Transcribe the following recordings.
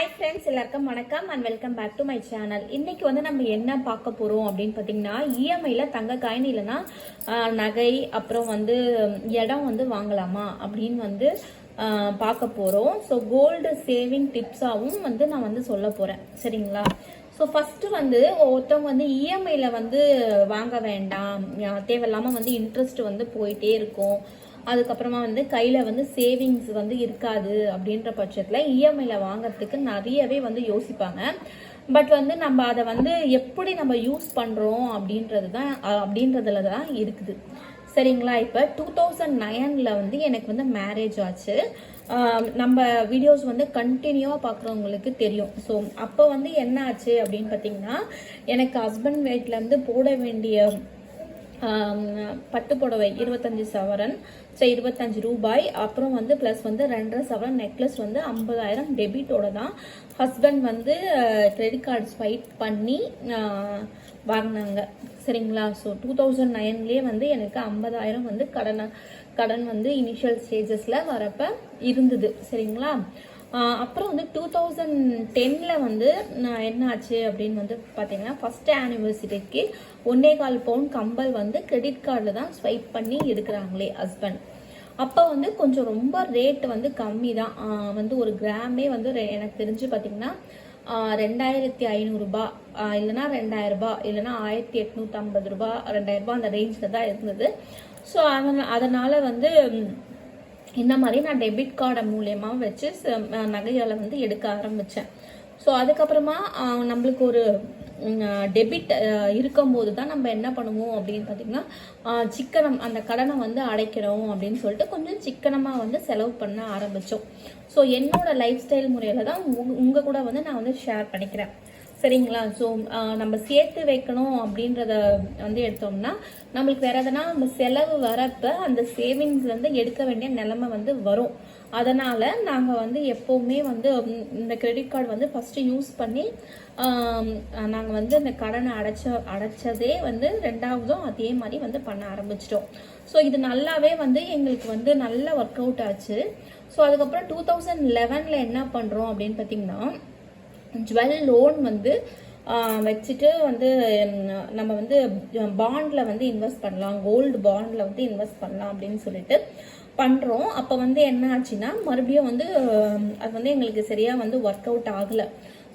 Hi friends எல்லாருக்கும் வணக்கம் and welcome back to my channel இன்னைக்கு வந்து நம்ம என்ன பார்க்க போகிறோம் அப்படின்னு பார்த்தீங்கன்னா இஎம்ஐயில் தங்க காயின் இல்லைன்னா நகை அப்புறம் வந்து இடம் வந்து வாங்கலாமா அப்படின்னு வந்து பார்க்க போகிறோம் ஸோ கோல்டு சேவிங் டிப்ஸாகவும் வந்து நான் வந்து சொல்ல போகிறேன் சரிங்களா? ஸோ ஃபஸ்ட்டு வந்து ஒருத்தவங்க வந்து இஎம்ஐயில் வந்து வாங்க வேண்டாம். தேவையில்லாமல் வந்து இன்ட்ரெஸ்ட் வந்து போயிட்டே இருக்கும். அதுக்கப்புறமா வந்து கையில் வந்து சேவிங்ஸ் வந்து இருக்காது அப்படின்ற பட்சத்தில் இஎம்ஐயில் வாங்குறதுக்கு நிறையவே வந்து யோசிப்பாங்க. பட் வந்து நம்ம அதை வந்து எப்படி நம்ம யூஸ் பண்ணுறோம் அப்படின்றது தான் அப்படின்றதுல தான் இருக்குது. சரிங்களா? இப்போ டூ தௌசண்ட் நைனில் வந்து எனக்கு வந்து மேரேஜ் ஆச்சு. நம்ம வீடியோஸ் வந்து கண்டினியூவாக பார்க்குறவங்களுக்கு தெரியும். ஸோ அப்போ வந்து என்ன ஆச்சு அப்படின்னு பார்த்தீங்கன்னா எனக்கு ஹஸ்பண்ட் வீட்டிலேருந்து போட வேண்டிய பட்டு புடவை இருபத்தஞ்சி சவரன் ஸோ இருபத்தஞ்சு ரூபாய். அப்புறம் வந்து ப்ளஸ் வந்து ரெண்டரை சவரன் நெக்லஸ் வந்து ஐம்பதாயிரம் டெபிட்டோட தான் ஹஸ்பண்ட் வந்து கிரெடிட் கார்டு ஸ்வைப் பண்ணி வாங்கினாங்க. சரிங்களா? ஸோ டூ தௌசண்ட் நைன்லேயே வந்து எனக்கு ஐம்பதாயிரம் வந்து கடனை கடன் வந்து இனிஷியல் ஸ்டேஜஸில் வரப்போ இருந்தது. சரிங்களா? அப்புறம் வந்து டூ தௌசண்ட் டென்னில் வந்து நான் என்ன ஆச்சு அப்படின்னு வந்து பார்த்தீங்கன்னா ஃபஸ்ட்டு ஆனிவர்சரிக்கு ஒன்னே கால் பவுன் கம்பல் வந்து கிரெடிட் கார்டில் தான் ஸ்வைப் பண்ணி எடுக்கிறாங்களே ஹஸ்பண்ட் அப்போ வந்து கொஞ்சம் ரொம்ப ரேட் வந்து கம்மி தான் வந்து ஒரு கிராமே வந்து எனக்கு தெரிஞ்சு பார்த்தீங்கன்னா ரெண்டாயிரத்தி ஐநூறுரூபா இல்லைன்னா ரெண்டாயிரரூபா இல்லைன்னா ஆயிரத்தி எட்நூற்றம்பது ரூபா ரெண்டாயிரரூபா அந்த ரேஞ்சில் தான் இருந்தது. ஸோ அதனால் அதனால் வந்து இந்த மாதிரி நான் டெபிட் கார்டை மூலயமா வச்சு நகைகளை வந்து எடுக்க ஆரம்பித்தேன் ஸோ அதுக்கப்புறமா நம்மளுக்கு ஒரு டெபிட் இருக்கும்போது தான் நம்ம என்ன பண்ணுவோம் அப்படின்னு பார்த்தீங்கன்னா சிக்கனம் அந்த கடனை வந்து அடைக்கிறோம் அப்படின்னு சொல்லிட்டு கொஞ்சம் சிக்கனமாக வந்து செலவு பண்ண ஆரம்பித்தோம் ஸோ என்னோட லைஃப் ஸ்டைல் முறையில் தான் உங்கள் கூட வந்து நான் வந்து ஷேர் பண்ணிக்கிறேன். சரிங்களா? ஸோ நம்ம சேர்த்து வைக்கணும் அப்படின்றத வந்து எடுத்தோம்னா நம்மளுக்கு வேறு எதனா நம்ம செலவு வரப்போ அந்த சேவிங்ஸ் வந்து எடுக்க வேண்டிய நிலைமை வந்து வரும். அதனால் நாங்கள் வந்து எப்போவுமே வந்து இந்த கிரெடிட் கார்டு வந்து ஃபஸ்ட்டு யூஸ் பண்ணி நாங்கள் வந்து இந்த கடனை அடைச்ச அடைச்சதே வந்து ரெண்டாவதும் அதே மாதிரி வந்து பண்ண ஆரம்பிச்சிட்டோம். ஸோ இது நல்லாவே வந்து எங்களுக்கு வந்து நல்ல ஒர்க் அவுட் ஆச்சு. ஸோ அதுக்கப்புறம் டூ தௌசண்ட் லெவனில் என்ன பண்ணுறோம் அப்படின்னு பார்த்தீங்கன்னா ஜுவல் லோன் வந்து வச்சுட்டு வந்து நம்ம வந்து பாண்டில் வந்து இன்வெஸ்ட் பண்ணலாம். கோல்டு பாண்டில் வந்து இன்வெஸ்ட் பண்ணலாம் அப்படின்னு சொல்லிட்டு பண்ணுறோம் அப்போ வந்து என்ன ஆச்சுன்னா மறுபடியும் வந்து அது வந்து எங்களுக்கு சரியாக வந்து ஒர்க் அவுட் ஆகலை.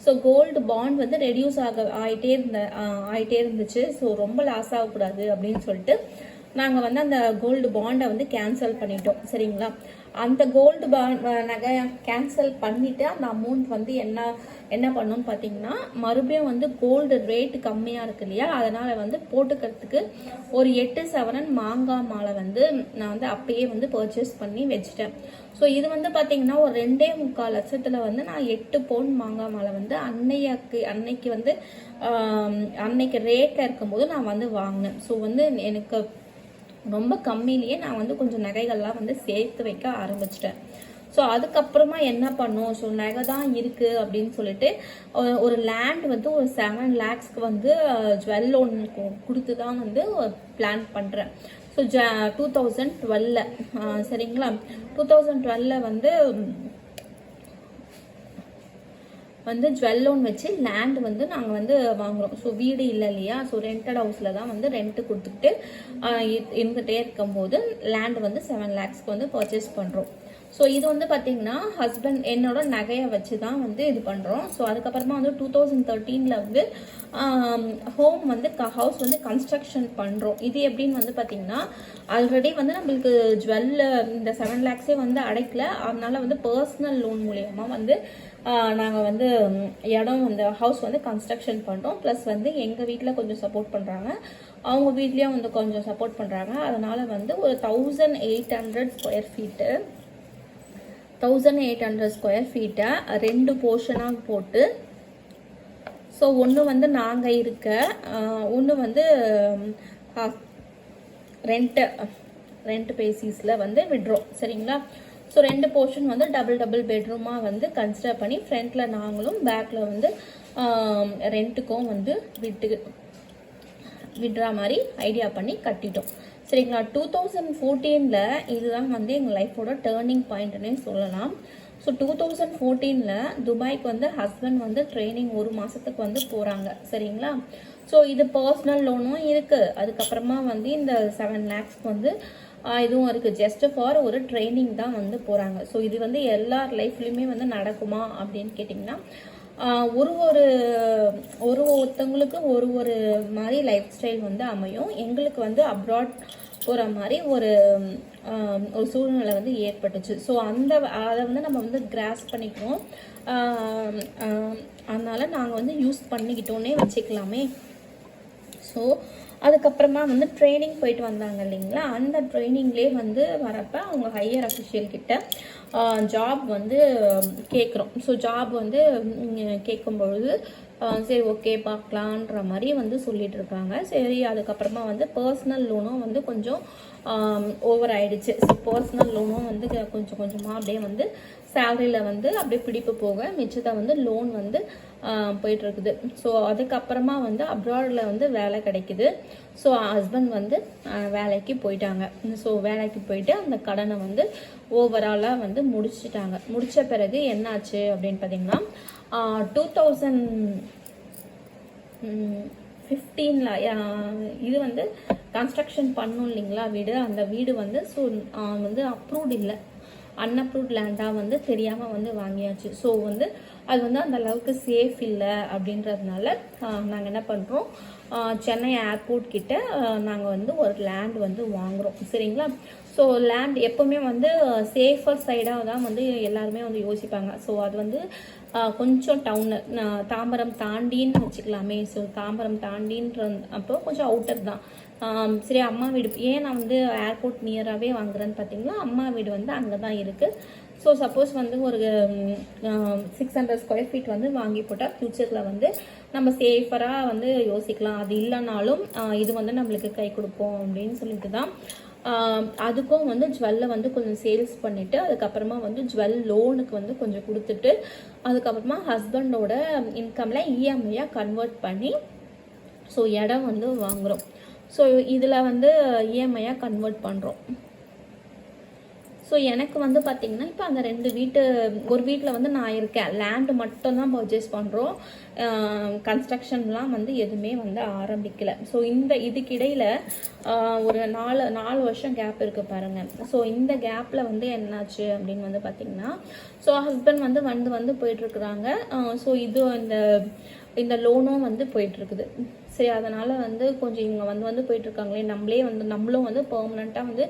ஸோ கோல்டு பாண்ட் வந்து ரெடியூஸ் ஆக ஆகிட்டே இருந்த ஆகிட்டே இருந்துச்சு. ஸோ ரொம்ப லாஸ் ஆகக்கூடாது அப்படின்னு சொல்லிட்டு நாங்கள் வந்து அந்த கோல்டு பாண்டை வந்து கேன்சல் பண்ணிட்டோம் சரிங்களா? அந்த கோல்டு பாண்ட் நகை கேன்சல் பண்ணிவிட்டு அந்த அமௌண்ட் வந்து என்ன என்ன பண்ணோம்னு பார்த்தீங்கன்னா மறுபடியும் வந்து கோல்டு ரேட் கம்மியாக இருக்கு இல்லையா? அதனால் வந்து போட்டுக்கிறதுக்கு ஒரு எட்டு சவரன் மாங்காய் மாலை வந்து நான் வந்து அப்பயே வந்து பர்ச்சேஸ் பண்ணி வச்சுட்டேன். ஸோ இது வந்து பார்த்தீங்கன்னா ஒரு ரெண்டே முக்கால் லட்சத்தில் வந்து நான் எட்டு பவுன் மாங்காய் மாலை வந்து அன்னையாக்கு அன்னைக்கு வந்து அன்னைக்கு ரேட்டில் இருக்கும்போது நான் வந்து வாங்கினேன். ஸோ வந்து எனக்கு ரொம்ப கம்மியிலேயே நான் வந்து கொஞ்சம் நகைகள்லாம் வந்து சேர்த்து வைக்க ஆரம்பிச்சிட்டேன். ஸோ அதுக்கப்புறமா என்ன பண்ணும்? ஸோ நகை தான் இருக்குது அப்படின்னு சொல்லிட்டு ஒரு லேண்ட் வந்து ஒரு செவன் லேக்ஸ்க்கு வந்து ஜுவல் லோன் கொடுத்து தான் வந்து பிளான் பண்ணுறேன் ஸோ ஜ டூ தௌசண்ட் டுவெல்ல சரிங்களா? டூ தௌசண்ட் டுவெல்ல வந்து வந்து ஜுவல் லோன் வச்சு லேண்ட் வந்து நாங்கள் வந்து வாங்குகிறோம் ஸோ வீடு இல்லை இல்லையா? ஸோ ரெண்டட் ஹவுஸில் தான் வந்து ரெண்ட்டு கொடுத்துக்கிட்டு இரு- இருந்துகிட்டே இருக்கும்போது லேண்ட் வந்து செவன் லேக்ஸ்க்கு வந்து பர்ச்சேஸ் பண்ணுறோம் ஸோ இது வந்து பார்த்தீங்கன்னா ஹஸ்பண்ட் என்னோட நகையை வச்சு தான் வந்து இது பண்ணுறோம் ஸோ அதுக்கப்புறமா வந்து டூ தௌசண்ட் தேர்ட்டீனில் வந்து ஹோம் வந்து ஹவுஸ் வந்து கன்ஸ்ட்ரக்ஷன் பண்ணுறோம் இது எப்படின்னு வந்து பார்த்தீங்கன்னா ஆல்ரெடி வந்து நம்மளுக்கு ஜுவல்ல இந்த செவன் லேக்ஸே வந்து அடைக்கல. அதனால வந்து பர்சனல் லோன் மூலயமா வந்து நாங்கள் வந்து இடம் இந்த ஹவுஸ் வந்து கன்ஸ்ட்ரக்ஷன் பண்ணுறோம் ப்ளஸ் வந்து எங்கள் வீட்டில் கொஞ்சம் சப்போர்ட் பண்ணுறாங்க அவங்க வீட்லேயும் வந்து கொஞ்சம் சப்போர்ட் பண்ணுறாங்க அதனால் வந்து ஒரு thousand eight hundred square feet thousand eight hundred square ஃபீட்டை ரெண்டு போர்ஷனாக போட்டு ஸோ ஒன்று வந்து நாங்கள் இருக்க ஒன்று வந்து ரெண்ட்டு ரெண்ட் பேசிஸில் வந்து விடுறோம் சரிங்களா? ஸோ ரெண்டு போர்ஷன் வந்து டபுள் டபுள் பெட்ரூமாக வந்து கன்சிடர் பண்ணி ஃப்ரண்ட்டில் நாங்களும் பேக்கில் வந்து ரெண்ட்டுக்கும் வந்து விட்டு விடுற மாதிரி ஐடியா பண்ணி கட்டிட்டோம். சரிங்களா? டூ தௌசண்ட் ஃபோர்டீனில் இதுதான் வந்து எங்கள் லைஃபோட டேர்னிங் பாயிண்ட்னே சொல்லலாம். ஸோ டூ தௌசண்ட் ஃபோர்டீனில் துபாய்க்கு வந்து ஹஸ்பண்ட் வந்து ட்ரைனிங் ஒரு மாதத்துக்கு வந்து போகிறாங்க சரிங்களா? ஸோ இது பர்சனல் லோனும் இருக்குது அதுக்கப்புறமா வந்து இந்த செவன் லேக்ஸ்க்கு வந்து இதுவும் இருக்குது ஜஸ்ட் ஃபார் ஒரு ட்ரைனிங் தான் வந்து போகிறாங்க ஸோ இது வந்து எல்லார் லைஃப்லையுமே வந்து நடக்குமா அப்படின்னு கேட்டிங்கன்னா ஒரு ஒரு ஒரு ஒருத்தவங்களுக்கு ஒரு ஒரு மாதிரி லைஃப் ஸ்டைல் வந்து அமையும். எங்களுக்கு வந்து அப்ராட் போகிற மாதிரி ஒரு ஒரு சூழ்நிலை வந்து ஏற்பட்டுச்சு. ஸோ அந்த அதை வந்து நம்ம வந்து கிராஸ் பண்ணிக்கணும் அதனால் நாங்கள் வந்து யூஸ் பண்ணிக்கிட்டோன்னே வச்சுக்கலாமே. ஸோ அதுக்கப்புறமா வந்து ட்ரைனிங் போயிட்டு வந்தாங்க இல்லைங்களா? அந்த ட்ரைனிங்லேயே வந்து வரப்போ அவங்க ஹையர் அஃபிஷியல் கிட்ட ஜாப் வந்து கேட்குறோம் ஸோ ஜாப் வந்து கேட்கும்பொழுது சரி ஓகே பார்க்கலான்ற மாதிரி வந்து சொல்லிட்டு இருக்காங்க. சரி அதுக்கப்புறமா வந்து பர்சனல் லோனும் வந்து கொஞ்சம் ஓவர் ஆயிடுச்சு. ஸோ பர்சனல் லோனும் வந்து கொஞ்சம் கொஞ்சமாக அப்படியே வந்து சேலரியில் வந்து அப்படியே பிடிப்பு போக மிச்சத்தை வந்து லோன் வந்து போயிட்டுருக்குது. ஸோ அதுக்கப்புறமா வந்து அப்ராடில் வந்து வேலை கிடைக்குது. ஸோ ஹஸ்பண்ட் வந்து வேலைக்கு போயிட்டாங்க. ஸோ வேலைக்கு போயிட்டு அந்த கடனை வந்து ஓவராலாக வந்து முடிச்சிட்டாங்க. முடித்த பிறகு என்னாச்சு அப்படின்னு பார்த்தீங்கன்னா டூ தௌசண்ட் ஃபிஃப்டீனில் இது வந்து கன்ஸ்ட்ரக்ஷன் பண்ணும் இல்லைங்களா வீடு? அந்த வீடு வந்து ஸோ வந்து அப்ரூவ்ட் இல்லை. அன்அப்ரூவ்ட் லேண்டாக வந்து தெரியாமல் வந்து வாங்கியாச்சு. ஸோ வந்து அது வந்து அந்த அளவுக்கு சேஃப் இல்லை அப்படின்றதுனால நாங்கள் என்ன பண்ணுறோம் சென்னை ஏர்போர்ட் கிட்ட நாங்கள் வந்து ஒரு லேண்ட் வந்து வாங்குகிறோம் சரிங்களா? ஸோ லேண்ட் எப்போவுமே வந்து சேஃபர் சைடாக தான் வந்து எல்லாருமே வந்து யோசிப்பாங்க. ஸோ அது வந்து கொஞ்சம் டவுனு தாம்பரம் தாண்டின்னு வச்சுக்கலாமே. ஸோ தாம்பரம் தாண்டின்ற அப்போ கொஞ்சம் அவுட்டர் தான். சரி அம்மா வீடு ஏன் நான் வந்து ஏர்போர்ட் நியராகவே வாங்குறேன்னு பார்த்தீங்கன்னா அம்மா வீடு வந்து அங்கே தான் இருக்குது ஸோ சப்போஸ் வந்து ஒரு சிக்ஸ் ஹண்ட்ரட் ஸ்கொயர் ஃபீட் வந்து வாங்கி போட்டால் ஃப்யூச்சரில் வந்து நம்ம சேஃபராக வந்து யோசிக்கலாம். அது இல்லைனாலும் இது வந்து நம்மளுக்கு கை கொடுப்போம் அப்படின்னு சொல்லிட்டு தான் அதுக்கும் வந்து ஜுவல்லை வந்து கொஞ்சம் சேல்ஸ் பண்ணிவிட்டு அதுக்கப்புறமா வந்து ஜுவல் லோனுக்கு வந்து கொஞ்சம் கொடுத்துட்டு அதுக்கப்புறமா ஹஸ்பண்டோட இன்கமில் இஎம்ஐயாக கன்வெர்ட் பண்ணி ஸோ இடம் வந்து வாங்குகிறோம் ஸோ இதில் வந்து இஎம்ஐயாக கன்வெர்ட் பண்ணுறோம் ஸோ எனக்கு வந்து பார்த்தீங்கன்னா இப்போ அந்த ரெண்டு வீட்டு ஒரு வீட்டில் வந்து நான் இருக்கேன். லேண்டு மட்டும் தான் பர்ச்சேஸ் பண்ணுறோம் கன்ஸ்ட்ரக்ஷன்லாம் வந்து எதுவுமே வந்து ஆரம்பிக்கலை. ஸோ இந்த இதுக்கிடையில் ஒரு நாலு நாலு வருஷம் கேப் இருக்குது பாருங்கள் ஸோ இந்த கேப்பில் வந்து என்னாச்சு அப்படின்னு வந்து பார்த்தீங்கன்னா ஸோ ஹஸ்பண்ட் வந்து வந்து வந்து போயிட்டுருக்குறாங்க. ஸோ இது இந்த இந்த லோனும் வந்து போயிட்டுருக்குது. சரி அதனால் வந்து கொஞ்சம் இவங்க வந்து வந்து போயிட்டுருக்காங்களே நம்மளே வந்து நம்மளும் வந்து பெர்மனெண்ட்டாக வந்து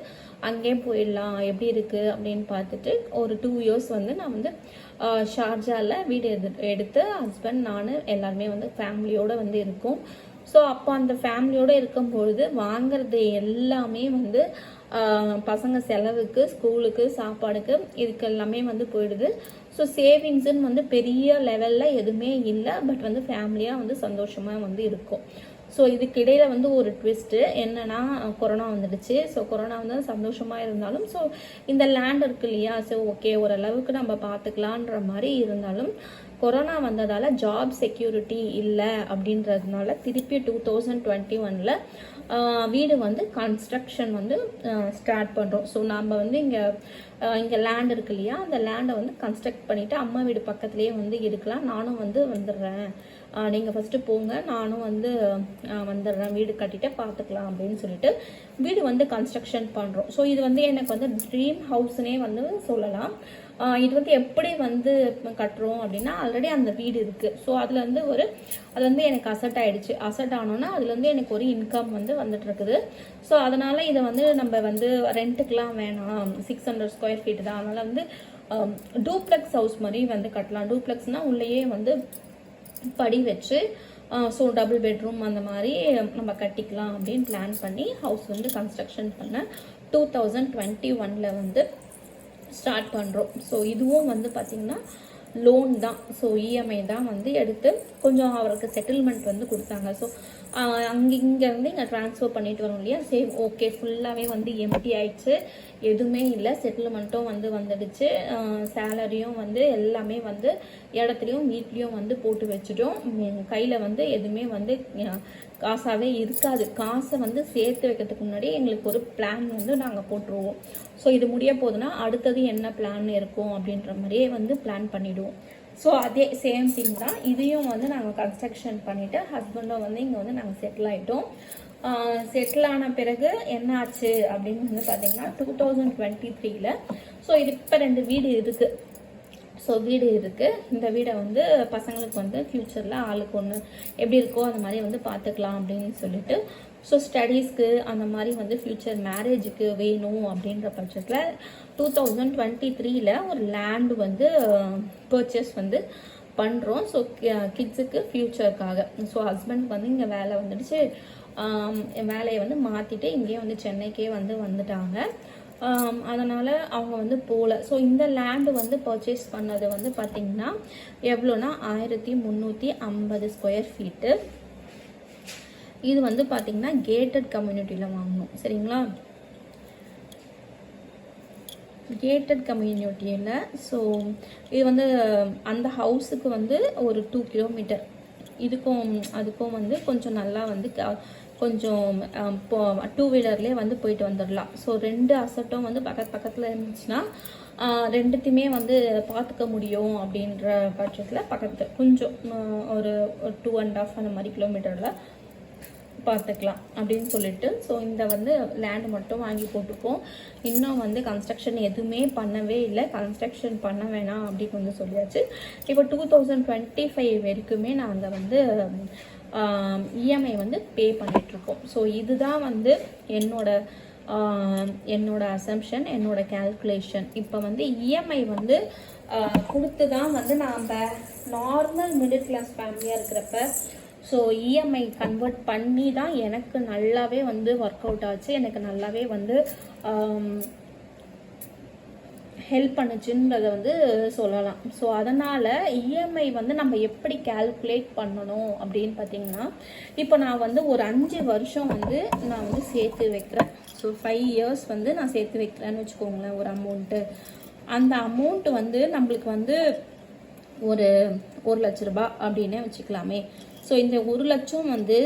அங்கேயே போயிடலாம். எப்படி இருக்குது அப்படின்னு பார்த்துட்டு ஒரு டூ இயர்ஸ் வந்து நான் வந்து ஷார்ஜாவில் வீடு எடு எடுத்து ஹஸ்பண்ட் நான் எல்லாருமே வந்து ஃபேமிலியோடு வந்து இருக்கோம். ஸோ அப்போ அந்த ஃபேமிலியோடு இருக்கும்பொழுது வாங்குறது எல்லாமே வந்து பசங்க செலவுக்கு ஸ்கூலுக்கு சாப்பாடுக்கு இதுக்கு எல்லாமே வந்து போயிடுது. ஸோ சேவிங்ஸுன்னு வந்து பெரிய லெவலில் எதுவுமே இல்லை பட் வந்து ஃபேமிலியாக வந்து சந்தோஷமாக வந்து இருக்கும். ஸோ இதுக்கு இடையில வந்து ஒரு ட்விஸ்ட்டு என்னன்னா கொரோனா வந்துடுச்சு. ஸோ கொரோனா வந்து சந்தோஷமாக இருந்தாலும் ஸோ இந்த லேண்ட் இருக்கு இல்லையா? ஸோ ஓகே ஓரளவுக்கு நம்ம பார்த்துக்கலான்ற மாதிரி இருந்தாலும் கொரோனா வந்ததால் ஜாப் செக்யூரிட்டி இல்லை அப்படின்றதுனால திருப்பி டூ தௌசண்ட் டுவெண்ட்டி ஒனில் வீடு வந்து கன்ஸ்ட்ரக்ஷன் வந்து ஸ்டார்ட் பண்ணுறோம் ஸோ நம்ம வந்து இங்கே இங்கே லேண்ட் இருக்கு இல்லையா? அந்த லேண்டை வந்து கன்ஸ்ட்ரக்ட் பண்ணிவிட்டு அம்மா வீடு பக்கத்துலேயே வந்து இருக்கலாம். நானும் வந்து வந்துடுறேன். நீங்கள் ஃபஸ்ட்டு போங்க. நானும் வந்து வந்துடுறேன். வீடு கட்டிட்டு பார்த்துக்கலாம் அப்படின்னு சொல்லிட்டு வீடு வந்து கன்ஸ்ட்ரக்ஷன் பண்ணுறோம் ஸோ இது வந்து எனக்கு வந்து ட்ரீம் ஹவுஸ்னே வந்து சொல்லலாம். இது வந்து எப்படி வந்து கட்டுறோம் அப்படின்னா ஆல்ரெடி அந்த வீடு இருக்குது ஸோ அதில் வந்து ஒரு அது வந்து எனக்கு அசட் ஆகிடுச்சு அசட் ஆனோன்னா அதுலேருந்து எனக்கு ஒரு இன்கம் வந்து வந்துட்டு இருக்குது. ஸோ அதனால் இதை வந்து நம்ம வந்து ரெண்ட்டுக்கெலாம் வேணாம். சிக்ஸ் ஹண்ட்ரட் ஸ்கொயர் ஃபீட் தான். அதனால் வந்து டூப்ளெக்ஸ் ஹவுஸ் மாதிரி வந்து கட்டலாம். டூப்ளெக்ஸ்னால் உள்ளேயே வந்து படி வச்சு ஸோ டபுள் பெட்ரூம் அந்த மாதிரி நம்ம கட்டிக்கலாம் அப்படின்னு பிளான் பண்ணி ஹவுஸ் வந்து கன்ஸ்ட்ரக்ஷன் பண்ண டூ தௌசண்ட் டுவெண்ட்டி ஒனில் வந்து ஸ்டார்ட் பண்ணுறோம் ஸோ இதுவும் வந்து பார்த்திங்கன்னா லோன் தான். ஸோ இஎம்ஐ தான் வந்து எடுத்து கொஞ்சம் அவருக்கு செட்டில்மெண்ட் வந்து கொடுத்தாங்க. ஸோ அங்கே இங்கேருந்து இங்கே ட்ரான்ஸ்ஃபர் பண்ணிட்டு வரோம் இல்லையா? சேவ் ஓகே ஃபுல்லாகவே வந்து எம்டி ஆயிடுச்சு. எதுவுமே இல்லை. செட்டில்மெண்ட்டும் வந்து வந்துடுச்சு. சேலரியும் வந்து எல்லாமே வந்து இடத்துலையும் வீட்லேயும் வந்து போட்டு வச்சுட்டோம். கையில் வந்து எதுவுமே வந்து காசாகவே இருக்காது. காசை வந்து சேர்த்து வைக்கிறதுக்கு முன்னாடி எங்களுக்கு ஒரு பிளான் வந்து நாங்கள் போட்டுருவோம். ஸோ இது முடிய போதுன்னா அடுத்தது என்ன பிளான் இருக்கும் அப்படின்ற மாதிரியே வந்து பிளான் பண்ணிவிடுவோம் ஸோ அதே சேம் திங் தான். இதையும் வந்து நாங்கள் கன்ஸ்ட்ரக்ஷன் பண்ணிவிட்டு ஹஸ்பண்டும் வந்து இங்கே வந்து நாங்கள் செட்டில் ஆகிட்டோம் செட்டில் ஆன பிறகு என்ன ஆச்சு அப்படின்னு வந்து பார்த்தீங்கன்னா டூ தௌசண்ட் டுவெண்ட்டி த்ரீல ஸோ இது இப்போ ரெண்டு வீடு இருக்குது ஸோ வீடு இருக்குது இந்த வீடை வந்து பசங்களுக்கு வந்து ஃப்யூச்சரில் ஆளுக்கு ஒன்று எப்படி இருக்கோ அந்த மாதிரி வந்து பார்த்துக்கலாம் அப்படின்னு சொல்லிட்டு ஸோ ஸ்டடீஸ்க்கு அந்த மாதிரி வந்து ஃப்யூச்சர் மேரேஜுக்கு வேணும் அப்படின்ற பட்சத்தில் டூ தௌசண்ட் டுவெண்ட்டி த்ரீல ஒரு லேண்ட் வந்து uh, பர்ச்சேஸ் வந்து பண்ணுறோம் ஸோ கிட்ஸுக்கு ஃப்யூச்சருக்காக ஸோ ஹஸ்பண்ட் வந்து இங்கே வேலை வந்துடுச்சு. Um, வேலையை வந்து மாற்றிட்டு இங்கேயே வந்து சென்னைக்கே வந்து வந்துட்டாங்க. Um, அதனால் அவங்க வந்து போகல ஸோ இந்த லேண்டு வந்து பர்ச்சேஸ் பண்ணது வந்து பார்த்திங்கன்னா எவ்வளோனா ஆயிரத்தி முந்நூற்றி ஐம்பது ஸ்கொயர் ஃபீட்டு இது வந்து பார்த்திங்கன்னா கேட்டட் கம்யூனிட்டியில் வாங்கணும். சரிங்களா? கேட்டட் கம்யூனிட்டியில் ஸோ இது வந்து அந்த ஹவுஸுக்கு வந்து ஒரு டூ கிலோமீட்டர் இதுக்கும் அதுக்கும் வந்து கொஞ்சம் நல்லா வந்து க- கொஞ்சம் டூ வீலர்லேயே வந்து போயிட்டு வந்துடலாம் ஸோ ரெண்டு அசட்டும் வந்து பக்கத்து பக்கத்தில் இருந்துச்சுன்னா ரெண்டுத்தையுமே வந்து பார்த்துக்க முடியும் அப்படின்ற பட்சத்தில் பக்கத்தில் கொஞ்சம் ஒரு டூ அண்ட் ஆஃப் அந்த மாதிரி கிலோமீட்டரில் பார்த்துக்கலாம் அப்படின்னு சொல்லிட்டு ஸோ இந்த வந்து லேண்ட் மட்டும் வாங்கி போட்டுப்போம். இன்னும் வந்து கன்ஸ்ட்ரக்ஷன் எதுவுமே பண்ணவே இல்லை. கன்ஸ்ட்ரக்ஷன் பண்ண வேணாம் அப்படின்னு வந்து சொல்லியாச்சு. இப்போ டூ தௌசண்ட் டுவெண்ட்டி ஃபைவ் வரைக்குமே நாங்கள் வந்து இஎம்ஐ வந்து பே பண்ணிகிட்ருக்கோம் ஸோ இதுதான் வந்து என்னோட என்னோட அசம்ஷன் என்னோட கால்குலேஷன் இப்போ வந்து இஎம்ஐ வந்து கொடுத்து தான் வந்து நாம் நார்மல் மிடில் கிளாஸ் ஃபேமிலியாக இருக்கிறப்ப ஸோ இஎம்ஐ கன்வெர்ட் பண்ணி தான் எனக்கு நல்லாவே வந்து ஒர்க் அவுட் ஆச்சு. எனக்கு நல்லாவே வந்து um, ஹெல்ப் பண்ணுச்சுன்றதை வந்து சொல்லலாம். ஸோ அதனால் இஎம்ஐ வந்து நம்ம எப்படி கால்குலேட் பண்ணணும் அப்படின்னு பார்த்தீங்கன்னா இப்போ நான் வந்து ஒரு அஞ்சு வருஷம் வந்து நான் வந்து சேர்த்து வைக்கிறேன். ஸோ ஃபைவ் இயர்ஸ் வந்து நான் சேர்த்து வைக்கிறேன்னு வச்சுக்கோங்களேன் ஒரு அமௌண்ட்டு அந்த அமௌண்ட் வந்து நம்மளுக்கு வந்து ஒரு ஒரு லட்ச ரூபாய் அப்படின்னே வச்சுக்கலாமே. ஸோ இந்த ஒரு லட்சம் வந்து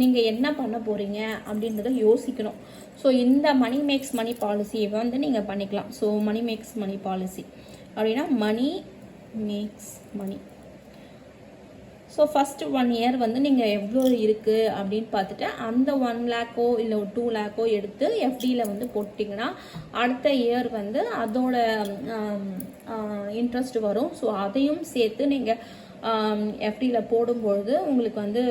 நீங்கள் என்ன பண்ண போகிறீங்க அப்படின்றத யோசிக்கணும். ஸோ இந்த மணி மேக்ஸ் மணி பாலிசியை வந்து நீங்கள் பண்ணிக்கலாம். So money max money policy அப்படின்னா money max money so first one year வந்து நீங்கள் எவ்வளோ இருக்குது அப்படின்னு பார்த்துட்டு அந்த ஒன் லேக்கோ இல்லை ஒரு டூ லேக்கோ எடுத்து எஃப்டியில் வந்து போட்டிங்கன்னா அடுத்த இயர் வந்து அதோட இன்ட்ரெஸ்ட் வரும். ஸோ அதையும் சேர்த்து நீங்கள் Um, எஃப்டியில் போடும்பொழுது உங்களுக்கு வந்து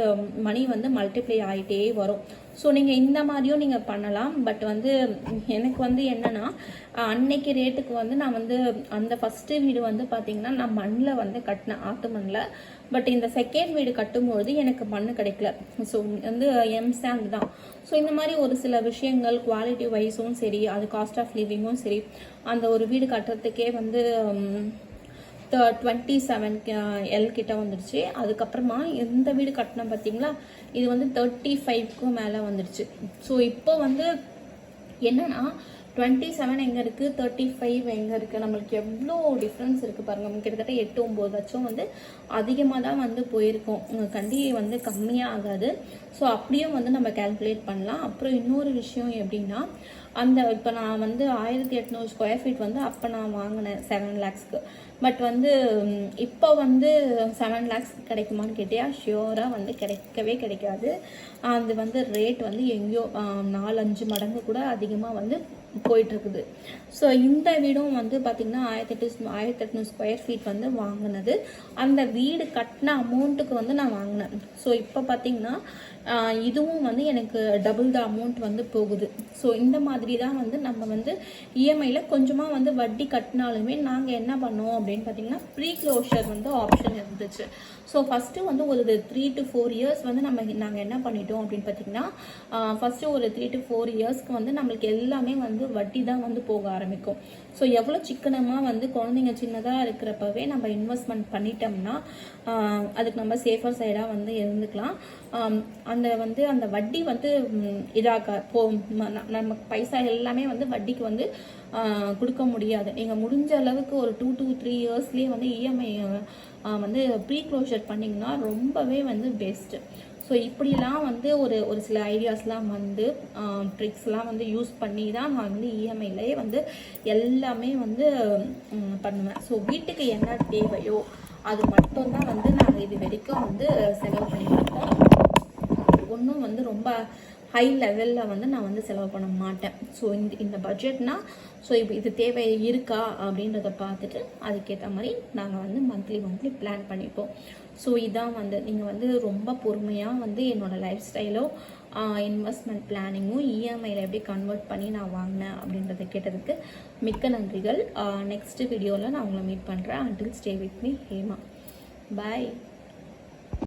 மணி வந்து மல்டிப்ளை ஆகிட்டே வரும். ஸோ நீங்கள் இந்த மாதிரியும் நீங்கள் பண்ணலாம். பட் வந்து எனக்கு வந்து என்னென்னா அன்னைக்கு ரேட்டுக்கு வந்து நான் வந்து அந்த ஃபஸ்ட்டு வீடு வந்து பார்த்தீங்கன்னா நான் மண்ணில் வந்து கட்டினேன் ஆட்டு மண்ணில் பட் இந்த செகண்ட் வீடு கட்டும்பொழுது எனக்கு மண் கிடைக்கல. ஸோ வந்து எம் சாண்ட் தான். ஸோ இந்த மாதிரி ஒரு சில விஷயங்கள் குவாலிட்டி வைஸும் சரி அது காஸ்ட் ஆஃப் லிவிங்கும் சரி அந்த ஒரு வீடு கட்டுறதுக்கே வந்து um, டுவெண்ட்டி செவன் எல் கிட்ட வந்துடுச்சு. அதுக்கப்புறமா இந்த வீடு கட்டினோம் பார்த்தீங்களா? இது வந்து தேர்ட்டி ஃபைவ்க்கும் மேலே வந்துடுச்சு. ஸோ இப்போ வந்து என்னன்னா டுவெண்ட்டி செவன் எங்கே இருக்குது தேர்ட்டி ஃபைவ் எங்கே இருக்குது நம்மளுக்கு எவ்வளோ டிஃப்ரென்ஸ் இருக்குது பாருங்கள் கிட்டத்தட்ட எட்டு ஒம்பது லட்சம் வந்து அதிகமாக தான் வந்து போயிருக்கோம். உங்கள் கண்டி வந்து கம்மியாக ஆகாது. ஸோ அப்படியும் வந்து நம்ம கேல்குலேட் பண்ணலாம். அப்புறம் இன்னொரு விஷயம் எப்படின்னா அந்த இப்போ நான் வந்து ஆயிரத்தி எட்நூறு ஸ்கொயர் ஃபீட் வந்து அப்போ நான் வாங்கினேன் செவன் லேக்ஸ்க்கு பட் வந்து இப்போ வந்து செவன் லேக்ஸ் கிடைக்குமான்னு கேட்டியா? ஷியோராக வந்து கிடைக்கவே கிடைக்காது. அது வந்து ரேட் வந்து எங்கேயோ நாலஞ்சு நாலு அஞ்சு மடங்கு கூட அதிகமாக வந்து போயிட்டுருக்குது. ஸோ இந்த வீடும் வந்து பார்த்திங்கன்னா ஆயிரத்தி எட்டு ஆயிரத்தி எட்நூறு ஸ்கொயர் ஃபீட் வந்து வாங்கினது. அந்த வீடு கட்டின அமௌண்ட்டுக்கு வந்து நான் வாங்கினேன். ஸோ இப்போ பார்த்தீங்கன்னா இதுவும் வந்து எனக்கு டபுள் த அமௌண்ட் வந்து போகுது. ஸோ இந்த மாதிரி தான் வந்து நம்ம வந்து இஎம்ஐயில் கொஞ்சமாக வந்து வட்டி கட்டினாலுமே நாங்கள் என்ன பண்ணோம் அப்படின்னு பார்த்தீங்கன்னா ப்ரீ க்ளோஷர் வந்து ஆப்ஷன் இருந்துச்சு. ஸோ ஃபஸ்ட்டு வந்து ஒரு த்ரீ டு ஃபோர் இயர்ஸ் வந்து நம்ம நாங்கள் என்ன பண்ணிட்டோம் அப்படின்னு பார்த்தீங்கன்னா ஃபஸ்ட்டு ஒரு த்ரீ டு ஃபோர் இயர்ஸ்க்கு வந்து நம்மளுக்கு எல்லாமே வந்து வட்டி தான் வந்து போக ஆரம்பிக்கும். ஸோ எவ்வளோ சிக்கனமாக வந்து குழந்தைங்க சின்னதாக இருக்கிறப்பவே நம்ம இன்வெஸ்ட்மெண்ட் பண்ணிட்டோம்னா அதுக்கு நம்ம சேஃபர் சைடாக வந்து இருந்துக்கலாம். அந்த வந்து அந்த வட்டி வந்து இதாக போ ந- நம்ம பைசா எல்லாமே வந்து வட்டிக்கு வந்து கொடுக்க முடியாது. நீங்கள் முடிஞ்ச அளவுக்கு ஒரு டூ டூ த்ரீ இயர்ஸ்லேயே வந்து இஎம்ஐ வந்து ப்ரீ க்ளோஷர் பண்ணிங்கன்னா ரொம்பவே வந்து பெஸ்ட்டு ஸோ இப்படிலாம் வந்து ஒரு ஒரு சில ஐடியாஸ்லாம் வந்து ட்ரிக்ஸ்லாம் வந்து யூஸ் பண்ணி தான் நான் வந்து இஎம்ஐலேயே இஎம்ஐலே வந்து எல்லாமே வந்து பண்ணுவேன். ஸோ வீட்டுக்கு என்ன தேவையோ அது மட்டும்தான் வந்து நாங்கள் இது வரைக்கும் வந்து செலவு பண்ணியிருக்கோம் ஒன்றும் வந்து ரொம்ப ஹை லெவலில் வந்து நான் வந்து செலவு பண்ண மாட்டேன். ஸோ இந்த இந்த பட்ஜெட்னால் ஸோ இப்போ இது தேவை இருக்கா அப்படின்றத பார்த்துட்டு அதுக்கேற்ற மாதிரி நாங்கள் வந்து மந்த்லி மந்த்லி பிளான் பண்ணிப்போம். ஸோ இதான் வந்து நீங்கள் வந்து ரொம்ப பொறுமையாக வந்து என்னோடய லைஃப் ஸ்டைலோ இன்வெஸ்ட்மெண்ட் பிளானிங்கும் இஎம்ஐயில் எப்படி கன்வெர்ட் பண்ணி நான் வாங்கினேன் அப்படின்றத கேட்டதுக்கு மிக்க நன்றிகள். நெக்ஸ்ட் வீடியோவில் நான் உங்களை மீட் பண்ணுறேன் until stay with me Hema. Bye